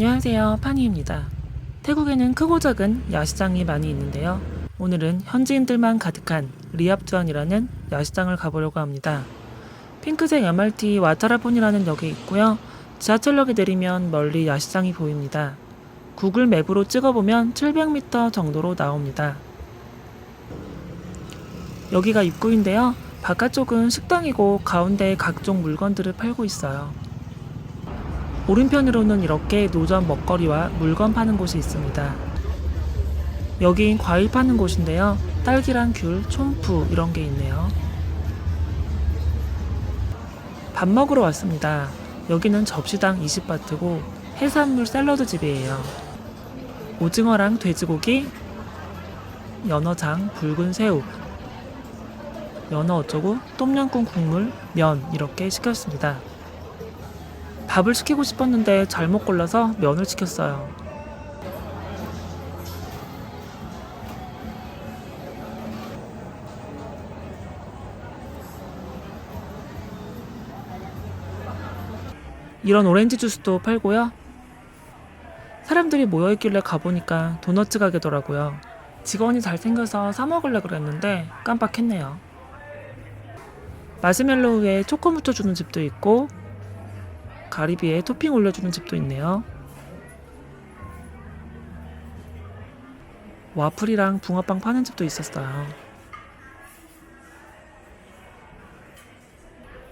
안녕하세요. 파니입니다. 태국에는 크고 작은 야시장이 많이 있는데요. 오늘은 현지인들만 가득한 리압주안이라는 야시장을 가보려고 합니다. 핑크색 MRT 와타라폰이라는 역에 있고요. 지하철역에 내리면 멀리 야시장이 보입니다. 구글 맵으로 찍어보면 700m 정도로 나옵니다. 여기가 입구인데요. 바깥쪽은 식당이고 가운데 각종 물건들을 팔고 있어요. 오른편으로는 이렇게 노점 먹거리와 물건 파는 곳이 있습니다. 여긴 과일 파는 곳인데요. 딸기랑 귤, 촌푸 이런 게 있네요. 밥 먹으러 왔습니다. 여기는 접시당 20바트고 해산물 샐러드 집이에요. 오징어랑 돼지고기, 연어장, 붉은 새우, 연어 어쩌고, 똠양꿍 국물, 면 이렇게 시켰습니다. 밥을 시키고 싶었는데 잘못 골라서 면을 시켰어요. 이런 오렌지 주스도 팔고요. 사람들이 모여있길래 가보니까 도너츠 가게더라고요. 직원이 잘생겨서 사먹으려 그랬는데 깜빡했네요. 마시멜로우에 초코 묻혀주는 집도 있고 가리비에 토핑 올려주는 집도 있네요. 와플이랑 붕어빵 파는 집도 있었어요.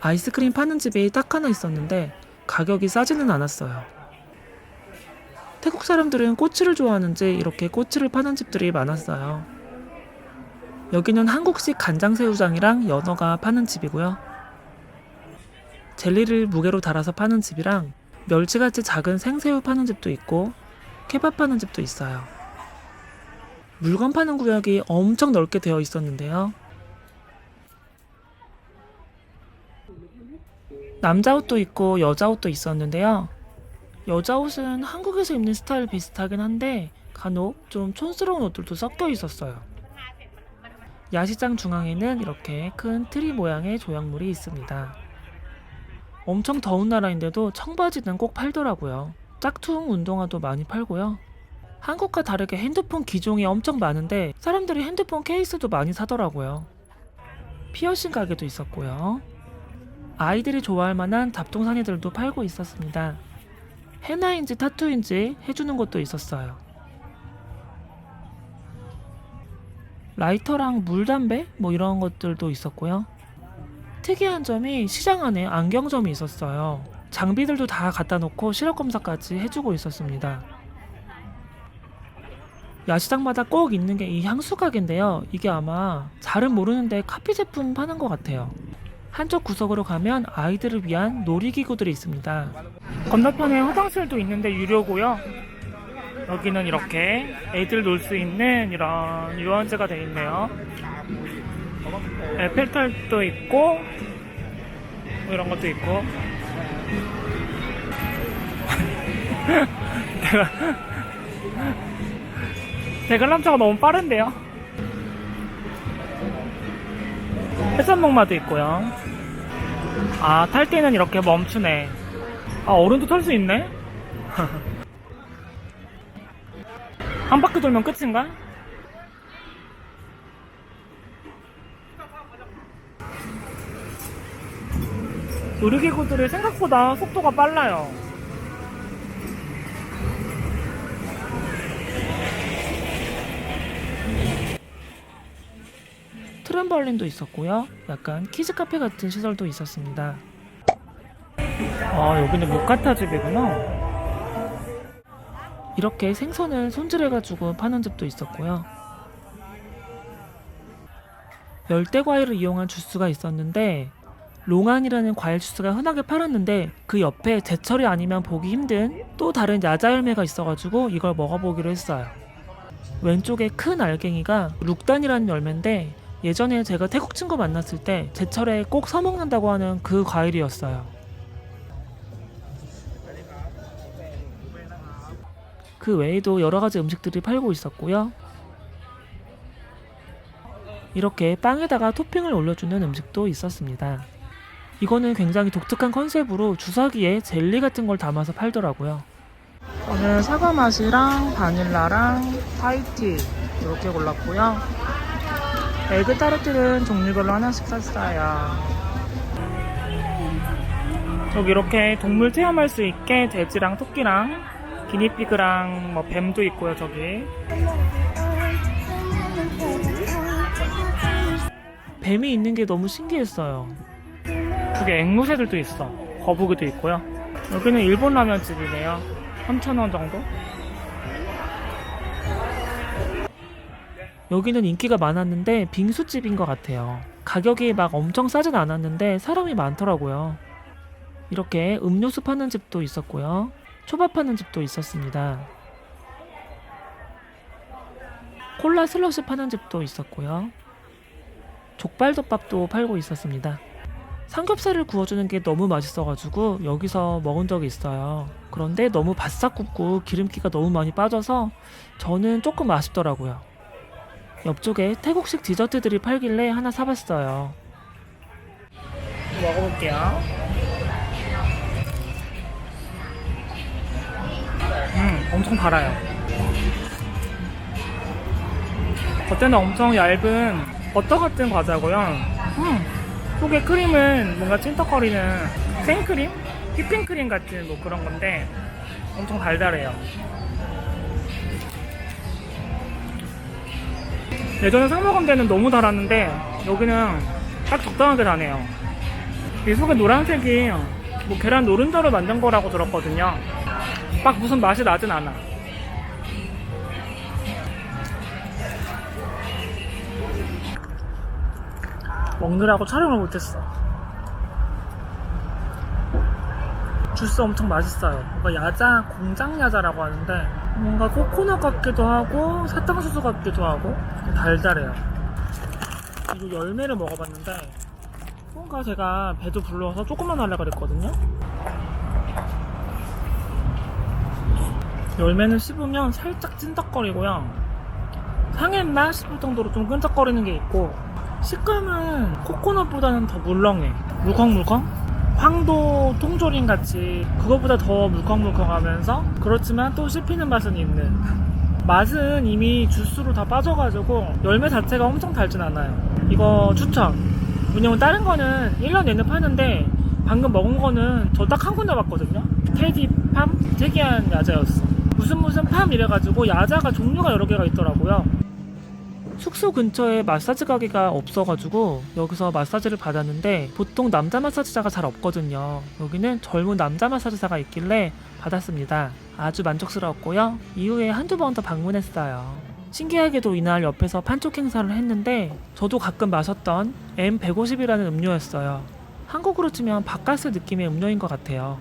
아이스크림 파는 집이 딱 하나 있었는데 가격이 싸지는 않았어요. 태국 사람들은 꼬치를 좋아하는지 이렇게 꼬치를 파는 집들이 많았어요. 여기는 한국식 간장새우장이랑 연어가 파는 집이고요. 젤리를 무게로 달아서 파는 집이랑 멸치같이 작은 생새우 파는 집도 있고 케밥 파는 집도 있어요. 물건 파는 구역이 엄청 넓게 되어 있었는데요. 남자 옷도 있고 여자 옷도 있었는데요. 여자 옷은 한국에서 입는 스타일 비슷하긴 한데 간혹 좀 촌스러운 옷들도 섞여 있었어요. 야시장 중앙에는 이렇게 큰 트리 모양의 조형물이 있습니다. 엄청 더운 나라인데도 청바지는 꼭 팔더라고요. 짝퉁 운동화도 많이 팔고요. 한국과 다르게 핸드폰 기종이 엄청 많은데 사람들이 핸드폰 케이스도 많이 사더라고요. 피어싱 가게도 있었고요. 아이들이 좋아할 만한 잡동사니들도 팔고 있었습니다. 헤나인지 타투인지 해주는 것도 있었어요. 라이터랑 물담배 뭐 이런 것들도 있었고요. 특이한 점이 시장 안에 안경점이 있었어요. 장비들도 다 갖다 놓고 시력 검사까지 해주고 있었습니다. 야시장마다 꼭 있는 게 이 향수 가게인데요. 이게 아마 잘은 모르는데 카피 제품 파는 것 같아요. 한쪽 구석으로 가면 아이들을 위한 놀이기구들이 있습니다. 건너편에 화장실도 있는데 유료고요. 여기는 이렇게 애들 놀 수 있는 이런 유원지가 되어 있네요. 에펠탑도 있고 뭐 이런 것도 있고. 내가 대관람차가 너무 빠른데요? 해산목마도 있고요. 아 탈 때는 이렇게 멈추네. 아 어른도 탈 수 있네? 한 바퀴 돌면 끝인가? 놀이기구들이 생각보다 속도가 빨라요. 트램벌린도 있었고요. 약간 키즈 카페 같은 시설도 있었습니다. 아, 여기는 모카타 집이구나. 이렇게 생선을 손질해가지고 파는 집도 있었고요. 열대 과일을 이용한 주스가 있었는데 롱안이라는 과일 주스가 흔하게 팔았는데 그 옆에 제철이 아니면 보기 힘든 또 다른 야자 열매가 있어가지고 이걸 먹어보기로 했어요. 왼쪽에 큰 알갱이가 룩단이라는 열매인데 예전에 제가 태국 친구 만났을 때 제철에 꼭 사먹는다고 하는 그 과일이었어요. 그 외에도 여러 가지 음식들이 팔고 있었고요. 이렇게 빵에다가 토핑을 올려주는 음식도 있었습니다. 이거는 굉장히 독특한 컨셉으로 주사기에 젤리 같은 걸 담아서 팔더라고요. 저는 사과 맛이랑 바닐라랑 타이티 이렇게 골랐고요. 에그 타르트는 종류별로 하나씩 샀어요. 저기 이렇게 동물 체험할 수 있게 돼지랑 토끼랑 기니피그랑 뭐 뱀도 있고요 저기 뱀이 있는 게 너무 신기했어요 저기 앵무새들도 있어 거북이도 있고요 여기는 일본 라면 집이네요 3,000원 정도 여기는 인기가 많았는데 빙수집인 것 같아요 가격이 막 엄청 싸진 않았는데 사람이 많더라고요 이렇게 음료수 파는 집도 있었고요. 초밥 파는 집도 있었습니다. 콜라 슬러시 파는 집도 있었고요. 족발덮밥도 팔고 있었습니다. 삼겹살을 구워주는 게 너무 맛있어가지고 여기서 먹은 적이 있어요. 그런데 너무 바싹 굽고 기름기가 너무 많이 빠져서 저는 조금 아쉽더라고요. 옆쪽에 태국식 디저트들이 팔길래 하나 사봤어요. 먹어볼게요. 음, 엄청 달아요. 겉에는 엄청 얇은 버터 같은 과자고요. 음, 속에 크림은 뭔가 찐떡거리는 생크림? 휘핑크림 같은 뭐 그런 건데 엄청 달달해요. 예전에 사 먹은 데는 너무 달았는데 여기는 딱 적당하게 다네요. 이 속에 노란색이 뭐 계란 노른자로 만든 거라고 들었거든요. 막 무슨 맛이 나진 않아. 먹느라고 촬영을 못했어. 주스 엄청 맛있어요. 뭔가 야자, 공장 야자라고 하는데 뭔가 코코넛 같기도 하고 사탕수수 같기도 하고 좀 달달해요. 그리고 열매를 먹어봤는데 뭔가 제가 배도 불러서 조금만 하려고 그랬거든요. 열매는 씹으면 살짝 찐득거리고요. 상했나 싶을 정도로 좀 끈적거리는 게 있고 식감은 코코넛보다는 더 물렁해. 물컹물컹? 황도 통조림 같이 그거보다 더 물컹물컹하면서 그렇지만 또 씹히는 맛은 있는 맛은 이미 주스로 다 빠져가지고 열매 자체가 엄청 달진 않아요. 이거 추천. 왜냐면 다른 거는 1년 내내 파는데 방금 먹은 거는 저 딱 한 군데 봤거든요. 테디 팜? 특이한 야자였어. 무슨 무슨 팜 이래가지고 야자가 종류가 여러 개가 있더라고요. 숙소 근처에 마사지 가게가 없어가지고 여기서 마사지를 받았는데 보통 남자 마사지사가 잘 없거든요. 여기는 젊은 남자 마사지사가 있길래 받았습니다. 아주 만족스러웠고요. 이후에 한두 번 더 방문했어요. 신기하게도 이날 옆에서 판촉 행사를 했는데 저도 가끔 마셨던 M150이라는 음료였어요. 한국으로 치면 바카스 느낌의 음료인 것 같아요.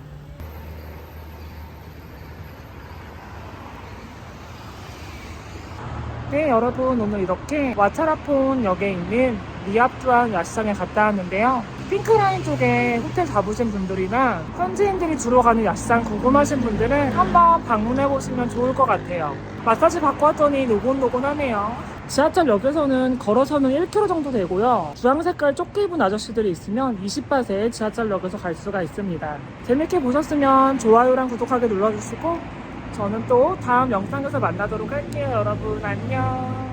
네, 여러분 오늘 이렇게 와차라폰 역에 있는 리압주안 야시장에 갔다 왔는데요. 핑크라인 쪽에 호텔 잡으신 분들이나 현지인들이 주로 가는 야시장 궁금하신 분들은 한번 방문해 보시면 좋을 것 같아요. 마사지 받고 왔더니 노곤노곤하네요. 지하철역에서는 걸어서는 1km 정도 되고요. 주황 색깔 조끼 입은 아저씨들이 있으면 20바세 지하철역에서 갈 수가 있습니다. 재밌게 보셨으면 좋아요랑 구독하기 눌러주시고 저는 또 다음 영상에서 만나도록 할게요. 여러분 안녕.